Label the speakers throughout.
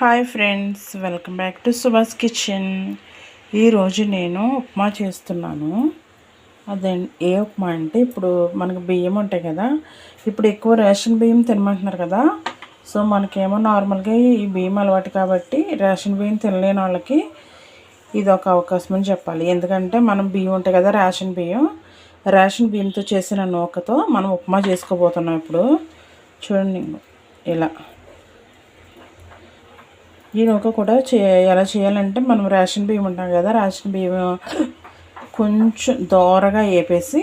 Speaker 1: Hi friends welcome back to Subhash kitchen. ఈరోజు నేను ఉప్మా చేస్తున్నాను. అదే ఏ ఉప్మా అంటే ఇప్పుడు మనకు బియ్యం ఉంటాయి కదా ఇప్పుడు ఎక్కువ రేషన్ బియ్యం తినమంటున్నారు కదా సో మనకేమో నార్మల్గా ఈ బియ్యం అలవాటు కాబట్టి రేషన్ బియ్యం తినలేని వాళ్ళకి ఇది ఒక అవకాశం అని చెప్పాలి. ఎందుకంటే మనం బియ్యం ఉంటాయి కదా రేషన్ బియ్యం. రేషన్ బియ్యంతో చేసిన నూకతో మనం ఉప్మా చేసుకోబోతున్నాం ఇప్పుడు. చూడండి ఇలా. ఈ నూక కూడా చే ఎలా చేయాలంటే మనం రేషన్ బియ్యం ఉంటాం కదా రేషన్ బియ్యం కొంచెం దోరగా వేపేసి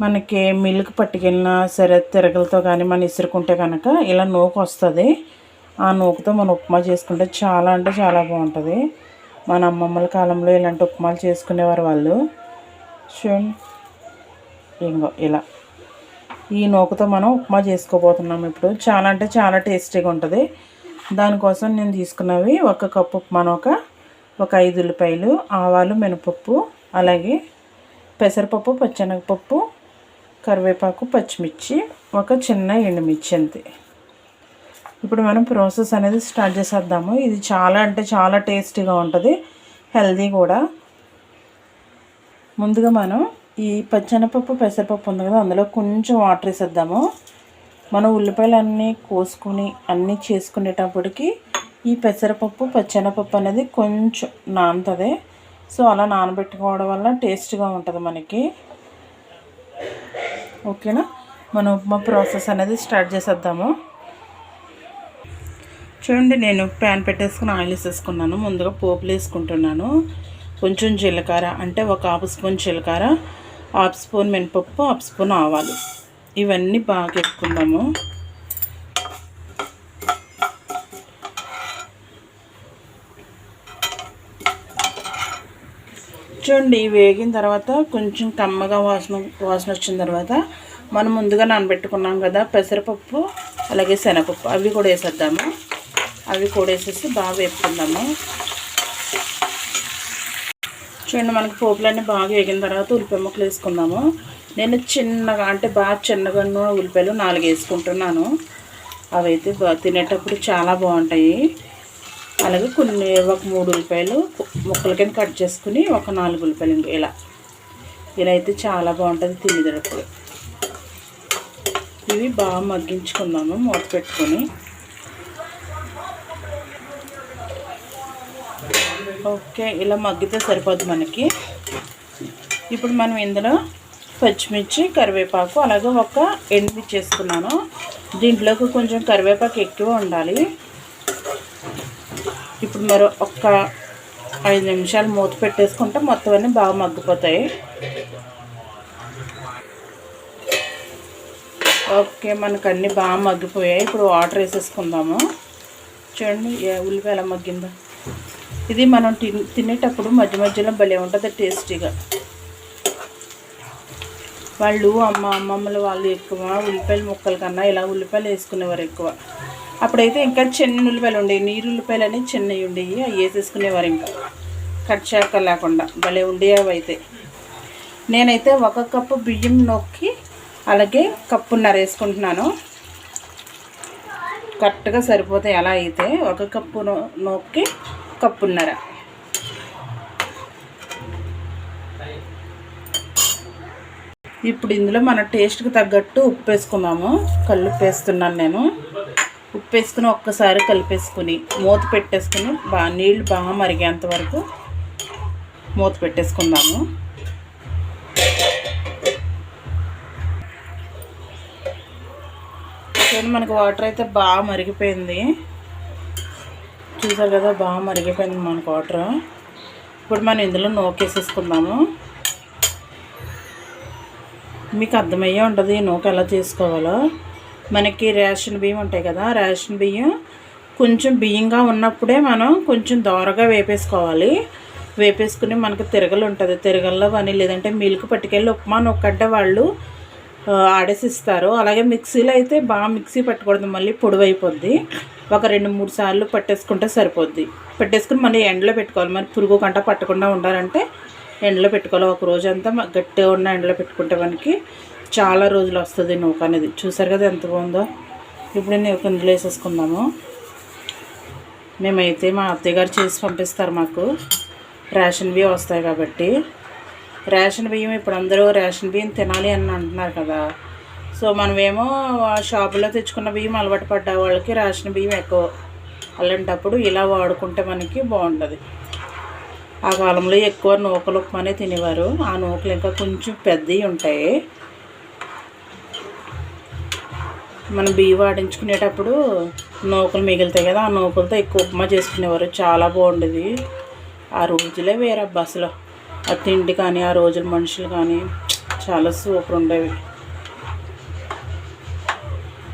Speaker 1: మనకి మిల్క్ పట్టుకెళ్ళినా సరే తిరగలతో కానీ మనం ఇసురుకుంటే కనుక ఇలా నూక వస్తుంది. ఆ నూకతో మనం ఉప్మా చేసుకుంటే చాలా అంటే చాలా బాగుంటుంది. మన అమ్మమ్మల కాలంలో ఇలాంటి ఉప్మాలు చేసుకునేవారు వాళ్ళు. చూడండి. ఇంకో ఇలా. ఈ నూకతో మనం ఉప్మా చేసుకోబోతున్నాం ఇప్పుడు. చాలా అంటే చాలా టేస్టీగా ఉంటుంది. దానికోసం నేను తీసుకున్నవి ఒక కప్పు మనొక ఒక ఐదు ఉల్లిపాయలు ఆవాలు మినపప్పు అలాగే పెసరపప్పు పచ్చెనగపప్పు కరివేపాకు పచ్చిమిర్చి ఒక చిన్న ఎండుమిర్చి అంతే. ఇప్పుడు మనం ప్రాసెస్ అనేది స్టార్ట్ చేసేద్దాము. ఇది చాలా అంటే చాలా టేస్టీగా ఉంటుంది హెల్దీ కూడా. ముందుగా మనం ఈ పచ్చెనపప్పు పెసరపప్పు ఉంది కదా అందులో కొంచెం వాటర్ వేసేద్దాము. మనం ఉల్లిపాయలు అన్నీ కోసుకొని అన్నీ చేసుకునేటప్పటికి ఈ పెసరపప్పు పచ్చెనపప్పు అనేది కొంచెం నానుతుంది. సో అలా నానబెట్టుకోవడం వల్ల టేస్ట్గా ఉంటుంది మనకి. ఓకేనా? మనం ఉప్మా ప్రాసెస్ అనేది స్టార్ట్ చేసేద్దాము. చూడండి నేను ప్యాన్ పెట్టేసుకుని ఆయిల్ వేసేసుకున్నాను. ముందుగా పోపులు వేసుకుంటున్నాను. కొంచెం జీలకర్ర అంటే ఒక హాఫ్ స్పూన్ జీలకర్ర హాఫ్ స్పూన్ మినపప్పు హాఫ్ స్పూన్ ఆవాలు. ఇవన్నీ బాగా ఎక్కుందాము చూడండి వేగిన తర్వాత కొంచెం కమ్మగా వాసన వాసన వచ్చిన తర్వాత మనం ముందుగా నానబెట్టుకున్నాం కదా పెసరపప్పు అలాగే శనగపప్పు అవి కూడా వేసేద్దాము. అవి కూడా వేసేసి బాగా వేపుకుందాము. చూడండి మనకి పోపులన్నీ బాగా వేగిన తర్వాత ఉల్లిపాయ ముక్కలు వేసుకుందాము. నేను చిన్నగా అంటే బాగా చిన్నగా ఉల్లిపాయలు నాలుగు వేసుకుంటున్నాను. అవి అయితే తినేటప్పుడు చాలా బాగుంటాయి. అలాగే కొన్ని ఒక మూడు ఉల్లిపాయలు ముక్కల కింద కట్ చేసుకుని ఒక నాలుగు ఉల్లిపాయలు ఇలా. ఇలా అయితే చాలా బాగుంటుంది తినేటప్పుడు. ఇవి బాగా మగ్గించుకుందాము మూత పెట్టుకొని. ఓకే ఇలా మగ్గితే సరిపోద్ది మనకి. ఇప్పుడు మనం ఇందులో పచ్చిమిర్చి కరివేపాకు అలాగే ఒక ఎండుమిర్చి వేసుకున్నాను దీంట్లోకి కొంచెం కరివేపాకు ఎక్కువ ఉండాలి. ఇప్పుడు మరో ఒక్క ఐదు నిమిషాలు మూత పెట్టేసుకుంటే మొత్తం అన్నీ బాగా మగ్గిపోతాయి. ఓకే మనకు అన్నీ బాగా మగ్గిపోయాయి. ఇప్పుడు వాటర్ వేసేసుకుందాము. చూడండి ఉల్లిపాయ ఎలా మగ్గిందో. ఇది మనం తినేటప్పుడు మధ్య మధ్యలో భలే ఉంటుంది టేస్టీగా. వాళ్ళు అమ్మ అమ్మమ్మలు వాళ్ళు ఎక్కువ. ఉల్లిపాయల ముక్కల కన్నా ఇలా ఉల్లిపాయలు వేసుకునేవారు ఎక్కువ. అప్పుడైతే ఇంకా చిన్న ఉల్లిపాయలు ఉండేవి నీరు ఉల్లిపాయలు అనేవి చిన్నవి ఉండేవి అవి వేసేసుకునేవారు ఇంకా. కట్ చేక లేకుండా భలే ఉండేవి అయితే. నేనైతే ఒక కప్పు బియ్యం నొక్కి అలాగే కప్పున్నర వేసుకుంటున్నాను. కరెక్ట్గా సరిపోతాయి అలా అయితే ఒక కప్పు నొక్కి కప్పున్నర. ఇప్పుడు ఇందులో మన టేస్ట్కి తగ్గట్టు ఉప్పు వేసుకుందాము. కళ్ళు వేస్తున్నాను నేను. ఉప్పు వేసుకుని ఒక్కసారి కలిపేసుకుని మూత పెట్టేసుకుని బాగా నీళ్ళు బాగా మరిగేంత వరకు మూత పెట్టేసుకుందాము. మనకు వాటర్ అయితే బాగా మరిగిపోయింది. చూసారు కదా బాగా మరిగిపోయింది మనకు వాటర్. ఇప్పుడు మనం ఇందులో నూకేసేసుకుందాము. మీకు అర్థమయ్యే ఉంటుంది నూక ఎలా చేసుకోవాలో. మనకి రేషన్ బియ్యం ఉంటాయి కదా రేషన్ బియ్యం కొంచెం బియ్యంగా ఉన్నప్పుడే మనం కొంచెం దోరగా వేపేసుకోవాలి. వేపేసుకుని మనకు తిరగలు ఉంటుంది తిరగల్లో కానీ లేదంటే మిల్క్ పట్టుకెళ్ళి ఉప్మా నొక్కంటే వాళ్ళు ఆడేసిస్తారు. అలాగే మిక్సీలో అయితే బాగా మిక్సీ పట్టకూడదు మళ్ళీ పొడివైపోద్ది. ఒక రెండు మూడు సార్లు పట్టేసుకుంటే సరిపోద్ది. పెట్టేసుకుని మళ్ళీ ఎండలో పెట్టుకోవాలి. మరి పురుగు కంట పట్టకుండా ఉండాలంటే ఎండలో పెట్టుకోవాలి. ఒక రోజు అంతా గట్టిగా ఉన్న ఎండలో పెట్టుకుంటే మనకి చాలా రోజులు వస్తుంది నూక అనేది. చూసారు కదా ఎంత బాగుందో? ఇప్పుడు నేను ఇందులో వేసేసుకుందాము. మేమైతే మా అత్తయ్య గారు చేసి పంపిస్తారు మాకు. రేషన్ బియ్యం వస్తాయి కాబట్టి. రేషన్ బియ్యం ఇప్పుడు అందరూ రేషన్ బియ్యం తినాలి అని అంటున్నారు కదా. సో మనమేమో ఆ షాపులో తెచ్చుకున్న బియ్యం అలవాటు పడ్డ వాళ్ళకి రేషన్ బియ్యం ఎక్కువ. అలాంటప్పుడు ఇలా వాడుకుంటే మనకి బాగుంటుంది. ఆ కాలంలో ఎక్కువ నూకలు ఉప్మానే తినేవారు. ఆ నూకలు ఇంకా కొంచెం పెద్దవి ఉంటాయి. మనం బియ్యం వాడించుకునేటప్పుడు నూకలు మిగులుతాయి కదా ఆ నూకలతో ఎక్కువ ఉప్మా చేసుకునేవారు. చాలా బాగుండేది. ఆ రోజులే వేరే బస్సులో ఆ తిండి కానీ ఆ రోజుల మనుషులు కానీ చాలా సూపర్ ఉండేవి.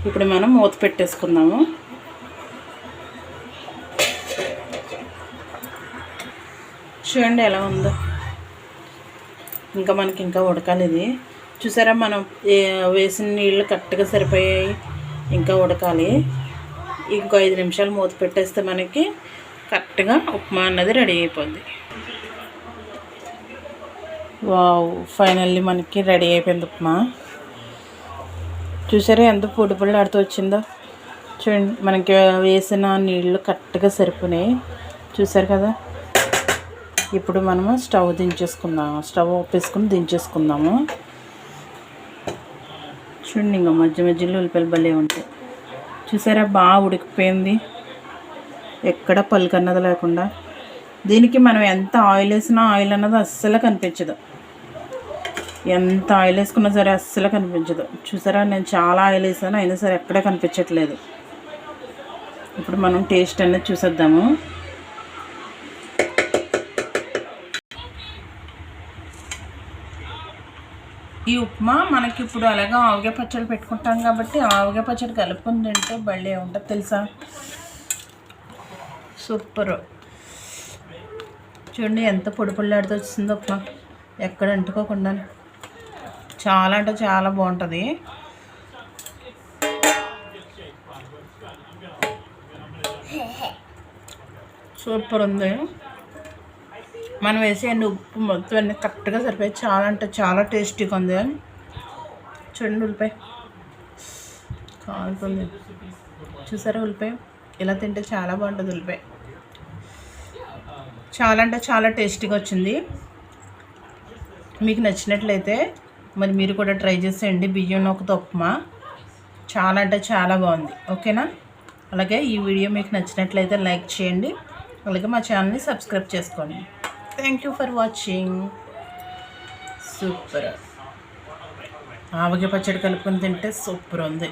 Speaker 1: ఇప్పుడు మనం మూత పెట్టేసుకుందాము. చూడండి ఎలా ఉందో. ఇంకా మనకి ఇంకా ఉడకాలి ఇది. చూసారా మనం వేసిన నీళ్ళు కరెక్ట్గా సరిపోయాయి. ఇంకా ఉడకాలి. ఇంకో ఐదు నిమిషాలు మూత పెట్టేస్తే మనకి కరెక్ట్గా ఉప్మా అన్నది రెడీ అయిపోద్ది. వావ్ ఫైనల్లీ మనకి రెడీ అయిపోయింది ఉప్మా. చూసారా ఎంత పొడి పొడి ఆడుతూ వచ్చిందో. చూడండి మనకి వేసిన నీళ్ళు కరెక్ట్గా సరిపోయినాయి చూసారు కదా? ఇప్పుడు మనము స్టవ్ దించేసుకుందాము. స్టవ్ ఒప్పేసుకుని దించేసుకుందాము. చూడండి ఇంకా మధ్య మధ్యలో ఉల్లిపాయలు భలే ఉంటాయి. చూసారా బాగా ఉడికిపోయింది. ఎక్కడ పలుకన్నది లేకుండా. దీనికి మనం ఎంత ఆయిల్ వేసినా ఆయిల్ అన్నది అస్సలు కనిపించదు. ఎంత ఆయిల్ వేసుకున్నా సరే అస్సలు కనిపించదు. చూసారా నేను చాలా ఆయిల్ వేసాను అయినా సరే ఎక్కడ కనిపించట్లేదు. ఇప్పుడు మనం టేస్ట్ అనేది చూసేద్దాము. ఈ ఉప్మా మనకి ఇప్పుడు అలాగా ఆవకాయ పచ్చడి పెట్టుకుంటాం కాబట్టి ఆవకాయ పచ్చడి కలుపుకుని తింటే భలే ఉంటుంది తెలుసా? సూపర్. చూడండి ఎంత పొడి పొడిలాడుతూ వచ్చిందో ఉప్మా. ఎక్కడ అంటుకోకుండా చాలా అంటే చాలా బాగుంటుంది. సూపర్ ఉంది. మనం వేసే ఉప్పు మొత్తం అన్ని కరెక్ట్గా సరిపోయి చాలా అంటే చాలా టేస్టీగా ఉంది చూడండి ఉల్లిపాయ. కాలుతుంది. చూసారా ఉల్లిపాయ? ఇలా తింటే చాలా బాగుంటుంది ఉల్లిపాయ. చాలా అంటే చాలా టేస్టీగా వచ్చింది. మీకు నచ్చినట్లయితే మరి మీరు కూడా ట్రై చేసేయండి. బియ్యం ఒక ఉప్మా. చాలా అంటే చాలా బాగుంది. ఓకేనా? అలాగే ఈ వీడియో మీకు నచ్చినట్లయితే లైక్ చేయండి. అలాగే మా ఛానల్ని సబ్స్క్రైబ్ చేసుకోండి. Thank you for watching super ఆవగ పచ్చడి కలుపుకొని తింటే సూపర్ ఉంది.